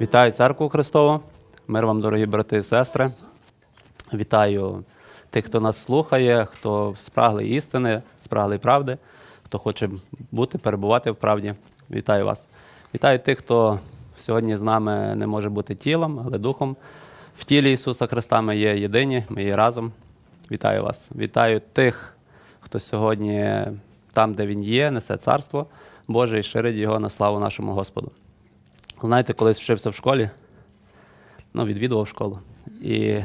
Вітаю церкву Христову, мир вам, дорогі брати і сестри. Вітаю тих, хто нас слухає, хто спраглий істини, спраглий правди, хто хоче бути, перебувати в правді. Вітаю вас. Вітаю тих, хто сьогодні з нами не може бути тілом, але духом. В тілі Ісуса Христа ми є єдині, ми є разом. Вітаю вас. Вітаю тих, хто сьогодні там, де Він є, несе царство Боже і ширить його на славу нашому Господу. Знаєте, колись вчився в школі, ну, відвідував школу. І,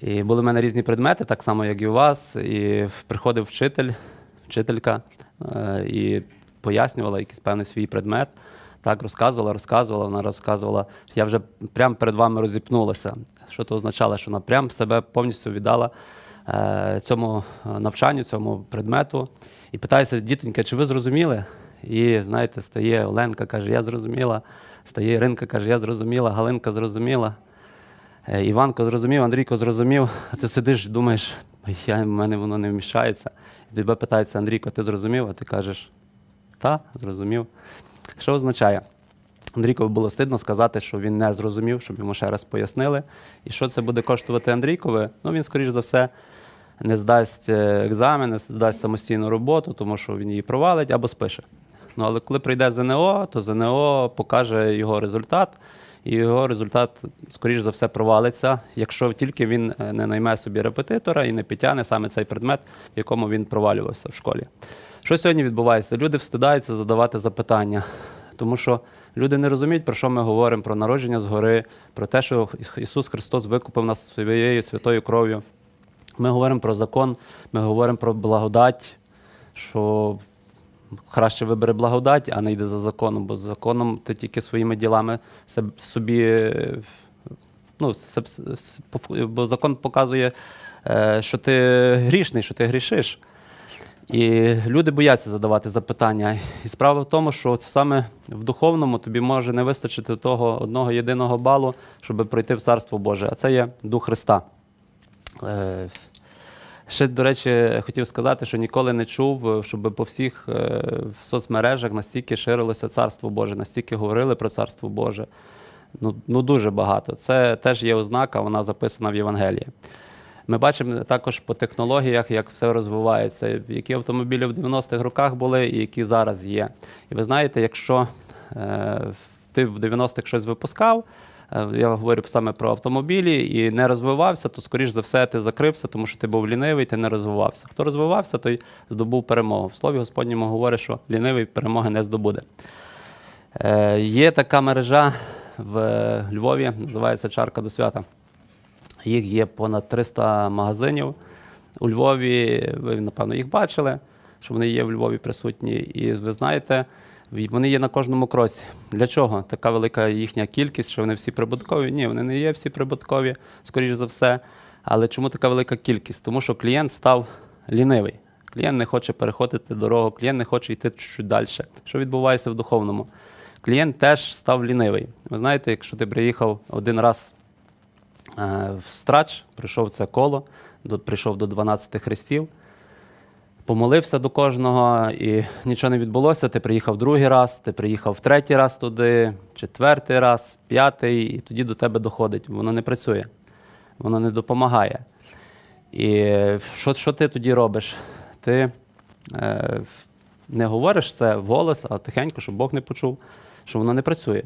і були в мене різні предмети, так само, як і у вас. І приходив вчитель, вчителька е, і пояснювала якийсь певний свій предмет. Так, розказувала, розказувала, вона розказувала. Я вже прямо перед вами розіпнулася. Що це означало? Що вона прям себе повністю віддала е, цьому навчанню, цьому предмету. І питається, дітонька, чи ви зрозуміли? І знаєте, стає Оленка, каже, я зрозуміла. Стає Іринка, каже, я зрозуміла, Галинка зрозуміла. Е, Іванко зрозумів, Андрійко зрозумів. А ти сидиш, думаєш, я, в мене воно не вміщається. І тебе питається, Андрійко, ти зрозумів? А ти кажеш, та, зрозумів. Що означає? Андрійкові було стидно сказати, що він не зрозумів, щоб йому ще раз пояснили. І що це буде коштувати Андрійкові? Ну, він, скоріш за все, не здасть е, екзамен, не здасть самостійну роботу, тому що він її провалить або спише. Ну, але коли прийде ЗНО, то ЗНО покаже його результат, і його результат, скоріш за все, провалиться, якщо тільки він е, не найме собі репетитора і не підтягне саме цей предмет, в якому він провалювався в школі. Що сьогодні відбувається? Люди встидаються задавати запитання, тому що люди не розуміють, про що ми говоримо, про народження згори, про те, що Ісус Христос викупив нас своєю святою кров'ю. Ми говоримо про закон, ми говоримо про благодать, що краще вибери благодать, а не йди за законом, бо законом ти тільки своїми ділами собі. е, Ну, бо закон показує, е, що ти грішний, що ти грішиш. І люди бояться задавати запитання. І справа в тому, що саме в духовному тобі може не вистачити того одного єдиного балу, щоб пройти в Царство Боже, а це є Дух Христа. Е, Ще, до речі, хотів сказати, що ніколи не чув, щоб по всіх е, в соцмережах настільки ширилося Царство Боже, настільки говорили про Царство Боже. Ну, ну дуже багато. Це теж є ознака, вона записана в Євангелії. Ми бачимо також по технологіях, як все розвивається, які автомобілі в 90-х роках були і які зараз є. І ви знаєте, якщо е, ти в 90-х щось випускав, е, я говорю саме про автомобілі, і не розвивався, то, скоріш за все, ти закрився, тому що ти був лінивий, ти не розвивався. Хто розвивався, той здобув перемогу. В слові Господньому говорить, що лінивий перемоги не здобуде. Е, є така мережа в Львові, називається Чарка до свята. Їх є понад 300 магазинів у Львові. Ви, напевно, їх бачили, що вони є в Львові присутні. І ви знаєте, вони є на кожному кроці. Для чого? Така велика їхня кількість, що вони всі прибуткові? Ні, вони не є всі прибуткові, скоріш за все. Але чому така велика кількість? Тому що клієнт став лінивий. Клієнт не хоче переходити дорогу, клієнт не хоче йти чуть далі. Що відбувається в духовному? Клієнт теж став лінивий. Ви знаєте, якщо ти приїхав один раз е, в страч, прийшов це коло, прийшов до 12 хрестів, помолився до кожного, і нічого не відбулося. Ти приїхав другий раз, ти приїхав третій раз туди, четвертий раз, п'ятий, і тоді до тебе доходить. Воно не працює, воно не допомагає. І що, що ти тоді робиш? Ти е, не говориш це вголос, а тихенько, щоб Бог не почув, що воно не працює.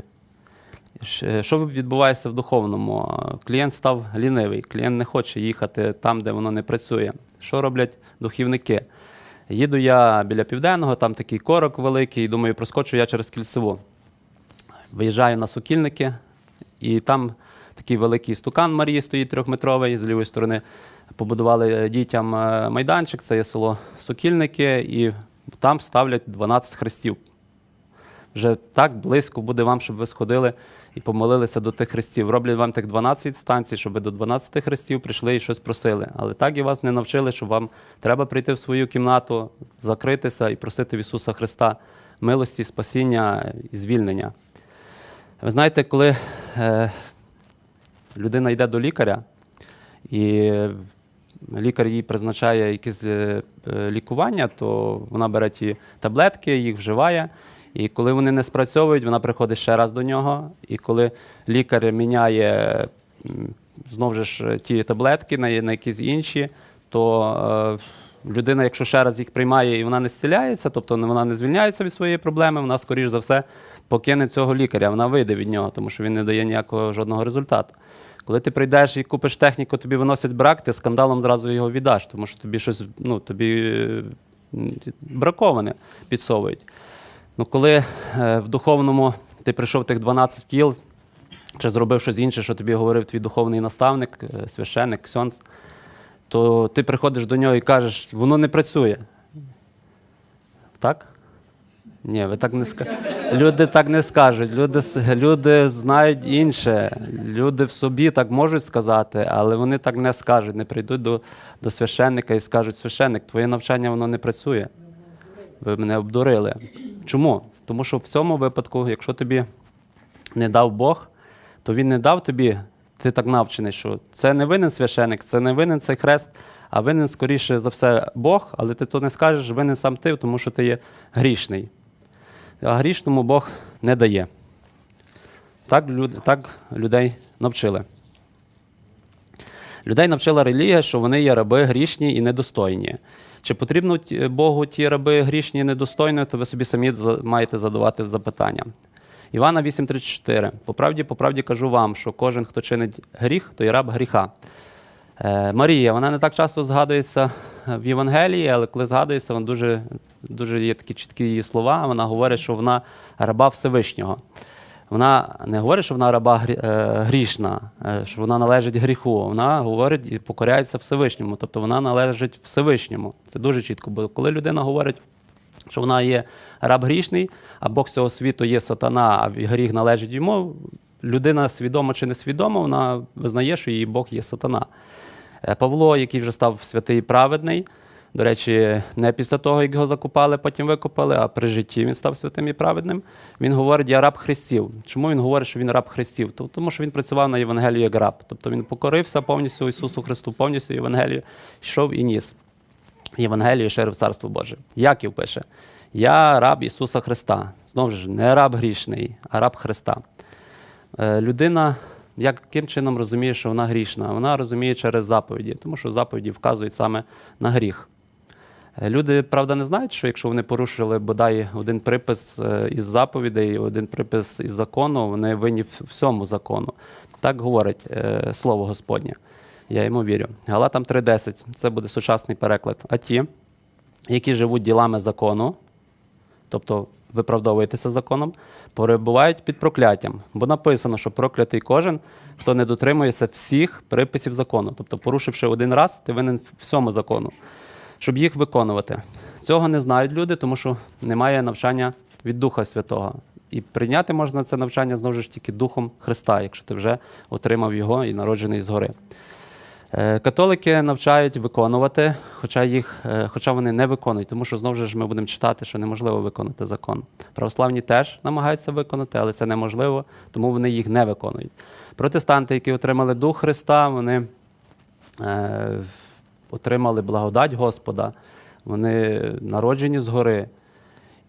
Що відбувається в духовному? Клієнт став лінивий, клієнт не хоче їхати там, де воно не працює. Що роблять духівники? Їду я біля південного, там такий корок великий, думаю, проскочу я через кільцеву. Виїжджаю на сукільники, і там такий великий стукан Марії стоїть трьохметровий з лівої сторони. Побудували дітям е, майданчик, це є село Сокільники, і там ставлять 12 хрестів. Вже так близько буде вам, щоб ви сходили і помолилися до тих хрестів. Роблять вам тих 12 станцій, щоб ви до 12 хрестів прийшли і щось просили. Але так і вас не навчили, що вам треба прийти в свою кімнату, закритися і просити в Ісуса Христа милості, спасіння і звільнення. Ви знаєте, коли е, людина йде до лікаря, і лікар їй призначає якесь е, е, лікування, то вона бере ті таблетки, їх вживає. І коли вони не спрацьовують, вона приходить ще раз до нього. І коли лікар міняє знову ж ті таблетки на, якісь інші, то е, людина, якщо ще раз їх приймає і вона не зціляється, тобто вона не звільняється від своєї проблеми, вона, скоріш за все, покине цього лікаря, вона вийде від нього, тому що він не дає ніякого жодного результату. Коли ти прийдеш і купиш техніку, тобі виносять брак, ти скандалом зразу його віддаш, тому що тобі щось ну, тобі браковане підсовують. Ну, коли е, в духовному ти прийшов тих 12 кіл, чи зробив щось інше, що тобі говорив твій духовний наставник, е, священник, ксьонц, то ти приходиш до нього і кажеш, воно не працює. Так? Ні, ви так не скажете. Люди так не скажуть. Люди, люди знають інше. Люди в собі так можуть сказати, але вони так не скажуть. Не прийдуть до, до священника і скажуть: священник, твоє навчання воно не працює. Ви мене обдурили. Чому? Тому що в цьому випадку, якщо тобі не дав Бог, то він не дав тобі, ти так навчений, що це не винен священик, це не винен цей хрест, а винен, скоріше за все, Бог, але ти то не скажеш, винен сам ти, тому що ти є грішний. А грішному Бог не дає. Так, люд, так людей навчили. Людей навчила релігія, що вони є раби грішні і недостойні. Чи потрібно Богу ті раби грішні і недостойні, то ви собі самі маєте задавати запитання. Івана 8:34. По правді, по правді кажу вам, що кожен, хто чинить гріх, то є раб гріха. Е, Марія, вона не так часто згадується в Євангелії, але коли згадується, вона дуже, дуже є такі чіткі її слова. Вона говорить, що вона раба Всевишнього. Вона не говорить, що вона раба е, грішна, е, що вона належить гріху. Вона говорить і покоряється Всевишньому, тобто вона належить Всевишньому. Це дуже чітко. Бо коли людина говорить, що вона є раб грішний, а Бог цього світу є сатана, а гріх належить йому, людина свідомо чи несвідомо, вона визнає, що її Бог є сатана. Е, Павло, який вже став святий праведний, до речі, не після того, як його закопали, потім викопали, а при житті він став святим і праведним. Він говорить, я раб Христів. Чому він говорить, що він раб Христів? Тому що він працював на Євангелію як раб. Тобто він покорився повністю Ісусу Христу, повністю Євангелію, йшов і ніс. Євангелію ширив Царство Боже. Яків пише: Я раб Ісуса Христа. Знову ж, не раб грішний, а раб Христа. Е, Людина яким чином розуміє, що вона грішна? Вона розуміє через заповіді, тому що заповіді вказують саме на гріх. Люди, правда, не знають, що якщо вони порушили бодай один припис е, із заповідей, один припис із закону, вони винні всьому закону. Так говорить е, слово Господнє. Я йому вірю. Галатам 3.10 це буде сучасний переклад. А ті, які живуть ділами закону, тобто виправдовуєтеся законом, перебувають під прокляттям. Бо написано, що проклятий кожен, хто не дотримується всіх приписів закону. Тобто, порушивши один раз, ти винен всьому закону, щоб їх виконувати. Цього не знають люди, тому що немає навчання від Духа Святого. І прийняти можна це навчання знову ж тільки Духом Христа, якщо ти вже отримав його і народжений згори. Е, Католики навчають виконувати, хоча їх, е, хоча вони не виконують, тому що знову ж ми будемо читати, що неможливо виконати закон. Православні теж намагаються виконати, але це неможливо, тому вони їх не виконують. Протестанти, які отримали Дух Христа, вони е, отримали благодать Господа, вони народжені згори.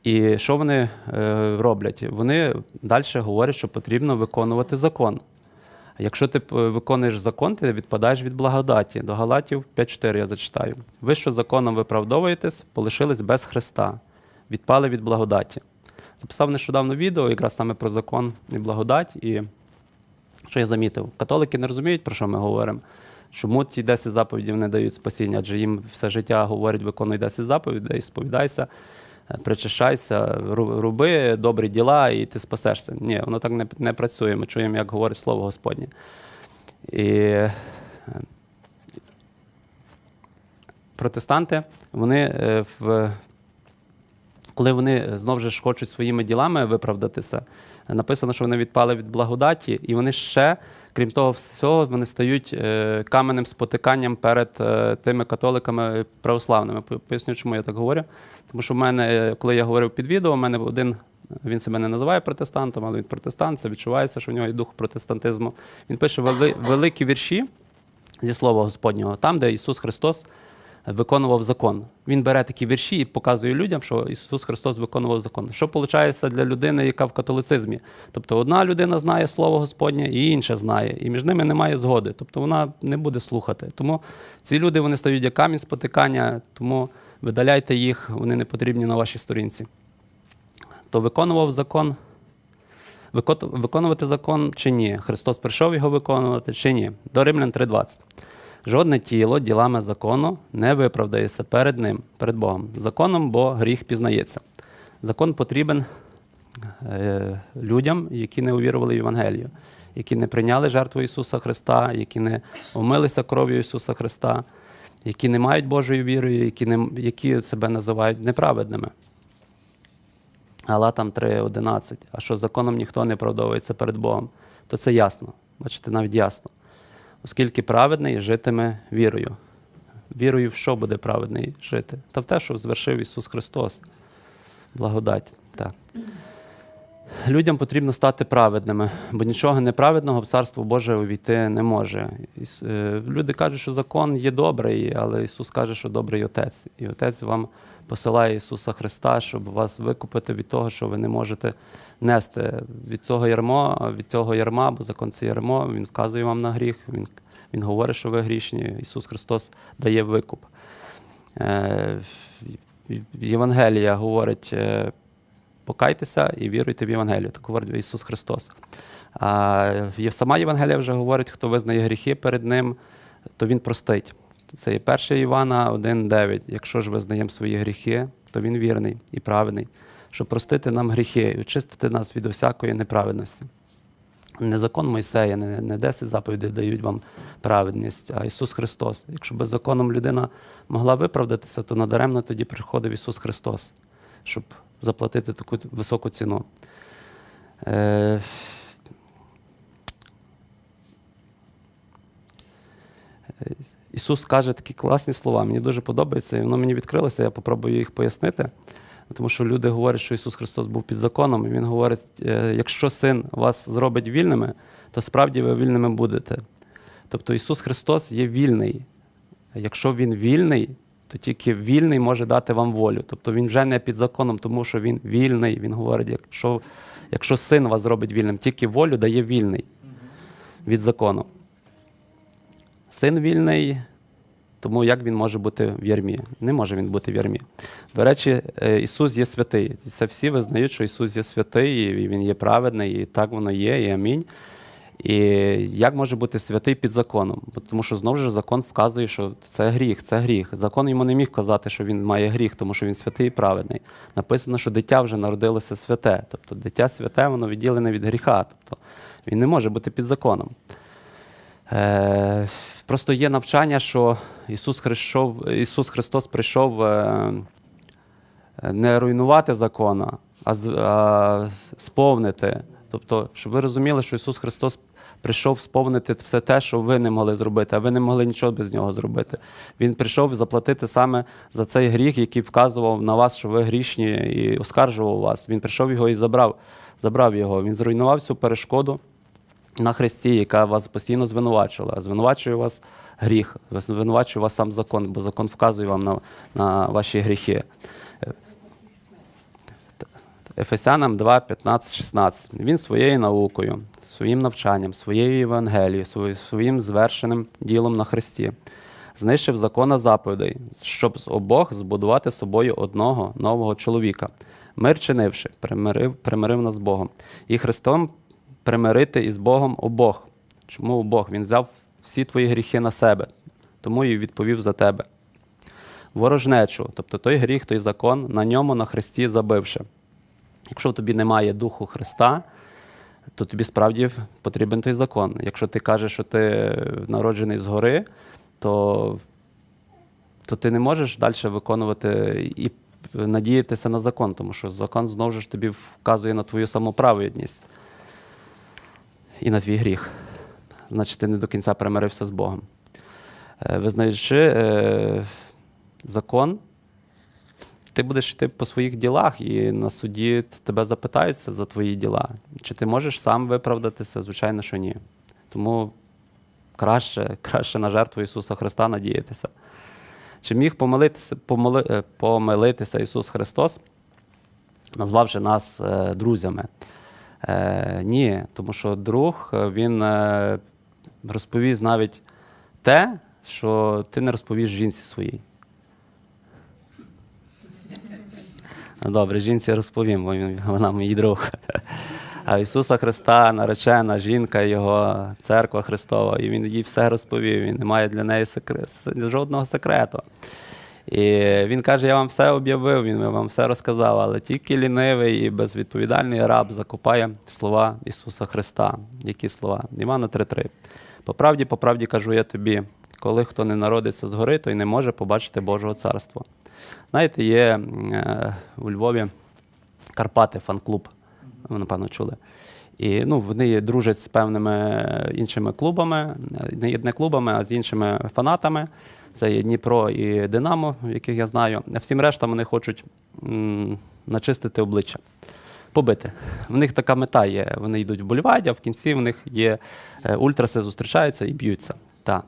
І що вони е, роблять? Вони далі говорять, що потрібно виконувати закон. Якщо ти виконуєш закон, ти відпадаєш від благодаті. До Галатів 5.4 я зачитаю. Ви, що законом виправдовуєтесь, полишились без Христа, відпали від благодаті. Записав нещодавно відео якраз саме про закон і благодать. І що я замітив? Католики не розуміють, про що ми говоримо. Чому ті 10 заповідей не дають спасіння? Адже їм все життя говорять, виконуй 10 заповідей, сповідайся, е, причащайся, роби добрі діла, і ти спасешся. Ні, воно так не, не працює. Ми чуємо, як говорить слово Господнє. І е, протестанти, вони е, в коли вони знову ж хочуть своїми ділами виправдатися, написано, що вони відпали від благодаті, і вони ще, крім того всього, вони стають каменем каменним спотиканням перед е, тими католиками православними. Поясню, чому я так говорю. Тому що в мене, е, коли я говорив під відео, в мене один. Він себе не називає протестантом, але він протестант, це відчувається, що в нього є дух протестантизму. Він пише вели, великі вірші зі слова Господнього, там, де Ісус Христос виконував закон. Він бере такі вірші і показує людям, що Ісус Христос виконував закон. Що виходить для людини, яка в католицизмі? Тобто одна людина знає Слово Господнє, і інша знає, і між ними немає згоди. Тобто вона не буде слухати. Тому ці люди вони стають як камінь спотикання, тому видаляйте їх, вони не потрібні на вашій сторінці. То виконував закон. Виконувати закон чи ні? Христос прийшов його виконувати чи ні? До Римлян 3.20. Жодне тіло ділами закону не виправдається перед ним, перед Богом. Законом, бо гріх пізнається. Закон потрібен е, людям, які не увірували в Євангелію, які не прийняли жертву Ісуса Христа, які не омилися кров'ю Ісуса Христа, які не мають Божої вірою, які, не, які себе називають неправедними. Галатам 3.11. А що законом ніхто не оправдовується перед Богом, то це ясно. Бачите, навіть ясно. Оскільки праведний житиме вірою. Вірою в що буде праведний жити? Та в те, що звершив Ісус Христос. Благодать. Так. Людям потрібно стати праведними, бо нічого неправедного в Царство Боже увійти не може. Е, Люди кажуть, що закон є добрий, але Ісус каже, що добрий Отець. І Отець вам посилає Ісуса Христа, щоб вас викупити від того, що ви не можете нести від цього ярмо, від цього ярма, бо закон це ярмо, Він вказує вам на гріх, Він, він говорить, що ви грішні. Ісус Христос дає викуп. Е, Євангелія говорить. Покайтеся і віруйте в Євангелію. Так говорить Ісус Христос. А сама Євангелія вже говорить, хто визнає гріхи перед Ним, то Він простить. Це є 1 Івана 1,9. Якщо ж визнаємо свої гріхи, то Він вірний і праведний, щоб простити нам гріхи і очистити нас від усякої неправедності. Не закон Мойсея, не, не 10 заповідей дають вам праведність, а Ісус Христос. Якщо би законом людина могла виправдатися, то надаремно тоді приходив Ісус Христос, щоб заплатити таку високу ціну. Е, е, Ісус каже такі класні слова. Мені дуже подобається, і воно мені відкрилося, я попробую їх пояснити. Тому що люди говорять, що Ісус Христос був під законом, і Він говорить: е, якщо син вас зробить вільними, то справді ви вільними будете. Тобто Ісус Христос є вільний. Якщо Він вільний, то тільки вільний може дати вам волю. Тобто Він вже не під законом, тому що Він вільний. Він говорить, якщо, якщо син вас зробить вільним, тільки волю дає вільний від закону. Син вільний, тому як він може бути в ярмі? Не може він бути в ярмі. До речі, е, Ісус є святий. Це всі визнають, що Ісус є святий, і Він є праведний, і так воно є, і амінь. І як може бути святий під законом? Тому що знову ж закон вказує, що це гріх, це гріх. Закон йому не міг казати, що він має гріх, тому що він святий і праведний. Написано, що дитя вже народилося святе. Тобто дитя святе, воно відділене від гріха. Тобто він не може бути під законом. Е, просто є навчання, що Ісус, Христов, Ісус Христос прийшов е, не руйнувати закона, а, а сповнити. Тобто, щоб ви розуміли, що Ісус Христос прийшов сповнити все те, що ви не могли зробити, а ви не могли нічого без нього зробити. Він прийшов заплатити саме за цей гріх, який вказував на вас, що ви грішні, і оскаржував вас. Він прийшов його і забрав, забрав його. Він зруйнував цю перешкоду на хресті, яка вас постійно звинувачувала. Звинувачує вас гріх, звинувачує вас сам закон, бо закон вказує вам на, на ваші гріхи. Ефесянам 2, 15, 16. Він своєю наукою, своїм навчанням, своєю Євангелією, своїм, звершеним ділом на Христі, знищив закона заповідей, щоб з обох збудувати собою одного нового чоловіка, мир чинивши, примирив, примирив нас з Богом. І Христом примирити із Богом обох. Чому обох? Він взяв всі твої гріхи на себе, тому і відповів за тебе. Ворожнечу, тобто той гріх, той закон, на ньому на Христі забивши. Якщо в тобі немає духу Христа, то тобі справді потрібен той закон. Якщо ти кажеш, що ти народжений згори, то, то ти не можеш далі виконувати і надіятися на закон, тому що закон знову ж тобі вказує на твою самоправедність і на твій гріх. Значить, ти не до кінця примирився з Богом. Е, Визнаючи е, закон, ти будеш йти по своїх ділах, і на суді тебе запитаються за твої діла. Чи ти можеш сам виправдатися? Звичайно, що ні. Тому краще, краще на жертву Ісуса Христа надіятися. Чи міг помилитися, помили, е, помилитися Ісус Христос, назвавши нас е, друзями? Е, ні, тому що друг е, він е, розповість навіть те, що ти не розповіш жінці своїй. Добре, жінці розповім, бо вона мій друг. А Ісуса Христа, наречена жінка, Його церква Христова, і Він їй все розповів. Він не має для неї секре- с- жодного секрету. І він каже: Я вам все об'явив, він вам все розказав, але тільки лінивий і безвідповідальний раб закопає слова Ісуса Христа. Які слова? Івана 3:3. По правді, по правді кажу я тобі, коли хто не народиться згори, той не може побачити Божого царства. Знаєте, є е, у Львові Карпати фан-клуб. Ви, напевно, чули. І ну, вони дружать з певними іншими клубами, не, клубами, а з іншими фанатами. Це є Дніпро і Динамо, яких я знаю. А всім рештам вони хочуть м, начистити обличчя, побити. В них така мета є. Вони йдуть в бульваді, а в кінці в них є е, ультраси, зустрічаються і б'ються. Так.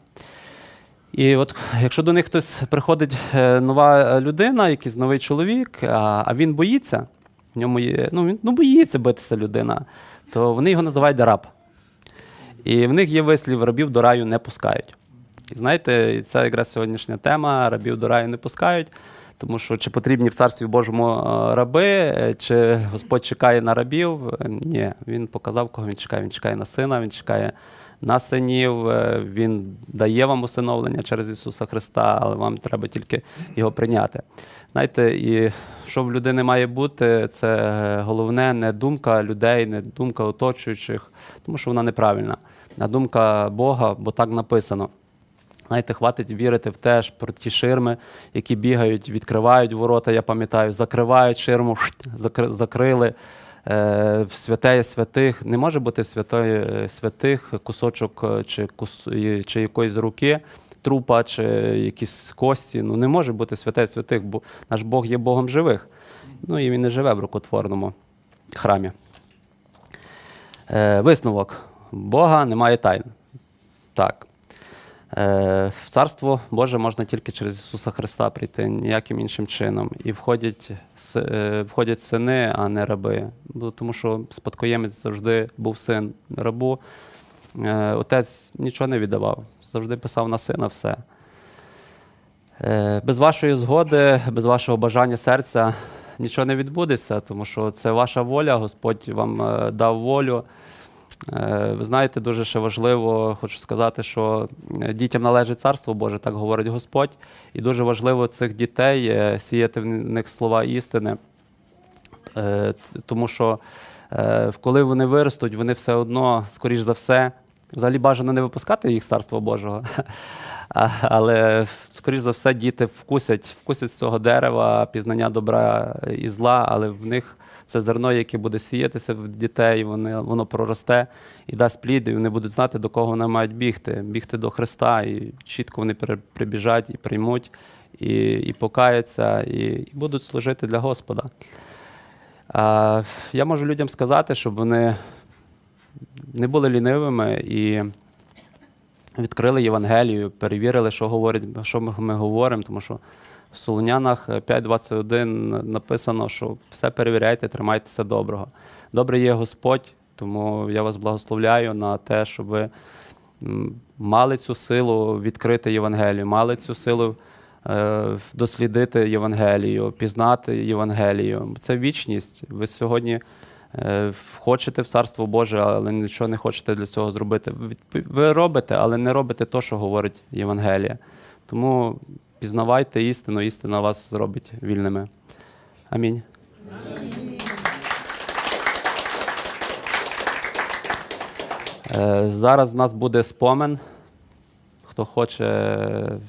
І от якщо до них хтось приходить е, нова людина, якийсь новий чоловік, а, він боїться, в ньому є, ну він ну, боїться битися людина, то вони його називають раб. І в них є вислів рабів до раю не пускають. І знаєте, це якраз сьогоднішня тема: рабів до раю не пускають. Тому що чи потрібні в царстві Божому е, раби, е, чи Господь чекає на рабів? Ні, він показав, кого він чекає. Він чекає на сина, він чекає на синів, е, він дає вам усиновлення через Ісуса Христа, але вам треба тільки його прийняти. Знаєте, і що в людини має бути, це е, головне не думка людей, не думка оточуючих, тому що вона неправильна, а думка Бога, бо так написано. Знаєте, хватить вірити в те про ті ширми, які бігають, відкривають ворота, я пам'ятаю, закривають ширму, закри- закрили. Е, святеє святих не може бути святої святих кусочок е, чи, кус, чи якоїсь руки, трупа, чи якісь кості. Ну не може бути святе святих, бо наш Бог є Богом живих. Ну і він не живе в рукотворному храмі. Е, висновок. Бога немає тайн. Так. Е, В Царство Боже можна тільки через Ісуса Христа прийти, ніяким іншим чином. І входять, е, входять сини, а не раби. Тому що спадкоємець завжди був син рабу. Е, Отець нічого не віддавав, завжди писав на сина все. Без вашої згоди, без вашого бажання серця нічого не відбудеться, тому що це ваша воля, Господь вам дав волю. Е, Ви знаєте, дуже ще важливо, хочу сказати, що е, дітям належить царство Боже, так говорить Господь. І дуже важливо цих дітей е, сіяти в них слова істини. Тому що коли вони виростуть, вони все одно, скоріш за все, взагалі бажано не випускати їх з царства Божого. Але, скоріш за все, діти вкусять, вкусять з цього дерева пізнання добра і зла, але в них це зерно, яке буде сіятися в дітей, вони, воно проросте і дасть плід, і вони будуть знати, до кого вони мають бігти. Бігти до Христа, і чітко вони прибіжать і приймуть, і, і покаяться, і, і будуть служити для Господа. А, я можу людям сказати, щоб вони не були лінивими і відкрили Євангелію, перевірили, що говорить, що ми говоримо, тому що в Солонянах 5.21 написано, що все перевіряйте, тримайтеся доброго. Добре є Господь, тому я вас благословляю на те, щоб мали цю силу відкрити Євангелію, мали цю силу е, дослідити Євангелію, пізнати Євангелію. Це вічність. Ви сьогодні е, хочете в Царство Боже, але нічого не хочете для цього зробити. Ви робите, але не робите те, що говорить Євангелія. Тому пізнавайте істину, істина вас зробить вільними. Амінь. Е, Зараз в нас буде спомен. Хто хоче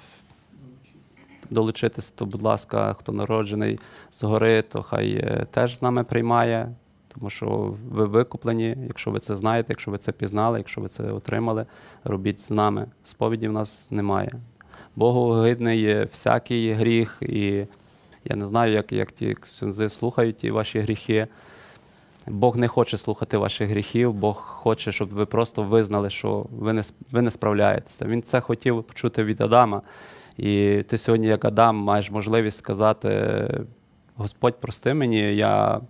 долучитися, то, будь ласка, хто народжений згори, то хай е, теж з нами приймає, тому що ви викуплені, якщо ви це знаєте, якщо ви це пізнали, якщо ви це отримали, робіть з нами. Сповіді в нас немає. Богу гидний всякий гріх, і я не знаю, як, як ті ксензи слухають ті ваші гріхи. Бог не хоче слухати ваших гріхів, Бог хоче, щоб ви просто визнали, що ви не, ви не справляєтеся. Він це хотів почути від Адама. І ти сьогодні, як Адам, маєш можливість сказати: Господь, прости мені, я,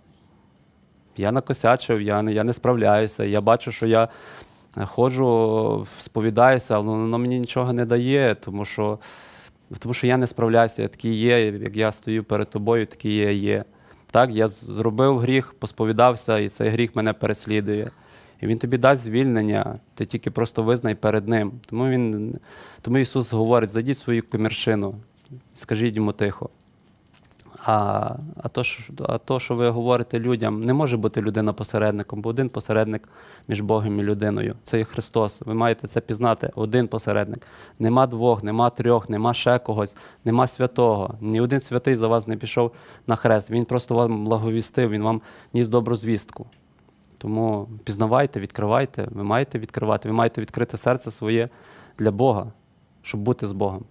я накосячив, я я не справляюся. Я бачу, що я ходжу, сповідаюся, але воно мені нічого не дає, тому що, тому що я не справляюся, я такий є, як я стою перед тобою, такий я є. Так, я зробив гріх, посповідався, і цей гріх мене переслідує. І він тобі дасть звільнення, ти тільки просто визнай перед ним. Тому він, тому Ісус говорить: зайдіть свою коміршину, скажіть йому тихо. А, а, то, що, а то, що ви говорите людям, не може бути людина посередником, бо один посередник між Богом і людиною. Це є Христос. Ви маєте це пізнати. Один посередник. Нема двох, нема трьох, нема ще когось, нема святого. Ні один святий за вас не пішов на хрест. Він просто вам благовістив, він вам ніс добру звістку. Тому пізнавайте, відкривайте. Ви маєте відкривати, ви маєте відкрити серце своє для Бога, щоб бути з Богом.